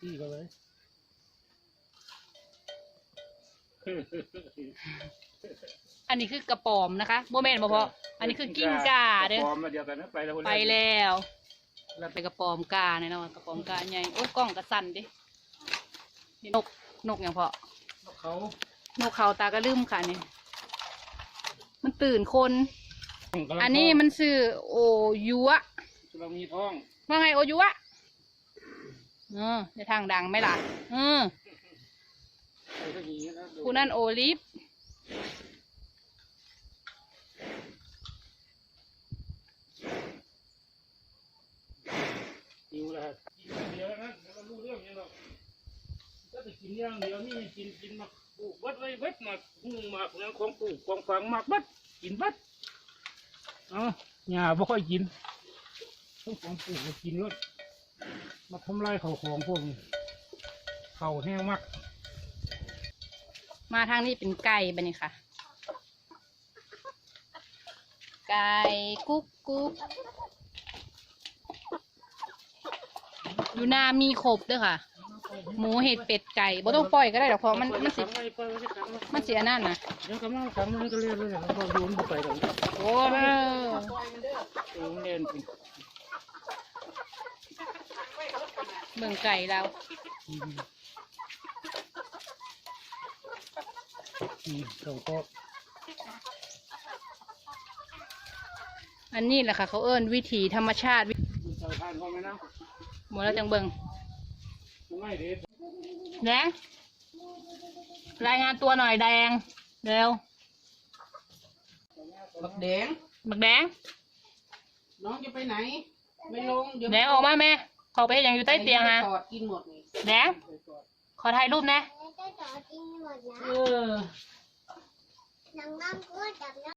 ที่เขาเลยอันนี้คือกระปอมนะคะโบแมนบ่พออันนี้คือกิ้งก่าเด้อปลอมมาเดียวกันนะไปแล้วคนไปแรกแล้วเราไปกระปอมกาเนี่ยเนาะกระปอมกาใหญ่โอ้ยกล้องกระสั่นดินี่นกนกอย่างพอเขานกเขาตากระลืมค่ะนี่มันตื่นคนกำลังอันนี้มันชื่อโอยุวะกำลังมีท้องว่าไงโอยุวะ เออในทางดังไหมล่ะเออไอ้ก็อย่างนี้นะดูคูนั่นโอลิฟหิวแล้วครับกินอย่างเดียวนะแล้วก็รู้เรื่องยังหรอกก็จะกินอย่างเดียวนี่กินกินมาปลูกวัดไว้เว็ดมาหุ้งมาของของปลูกของฝังมากบัดกินบัดเอ้าหญ้าบ่ค่อยกินต้องของปลูกก็กินรถ มาทำลายเขาของพวกนี้เขาแห้งมาก มาทางนี้เป็นไก่บันนี้ค่ะ ไก่กุ๊กกุ๊กอยู่นามีครบเด้วยค่ะ หมูเห็ดเป็ดไก่บ่ต้องปล่อยก็ได้หรอกเพราะมันมันสิขังไว้ปล่อยไว้ขังไว้มันเสียนั่นนะเดี๋ยวกำลังขังมันก็เล่นเลยแล้วก็โยนเข้าไปแล้วโอ้เออเล่น เบิ่งไก่เราอืมอืมเขาก็อันนี้แหละค่ะ เขาเอิ้นวิถีธรรมชาติเจ้าทานเขาไหมนะหมดแล้วจังเบิงไม่เด็ดแดงรายงานตัวหน่อยแดงเร็วบักแดงบักแดงน้องจะไปไหน ไม่ลงเดี๋ยวแดงออกมาแม่ เขาไปเฮ็ดหยังอยู่ใต้เตียงฮะตอดกินหมดนี่แดงขอถ่ายรูปนะจะต่อจริงหมดนะ เออ หนังน้ำก็จับนะ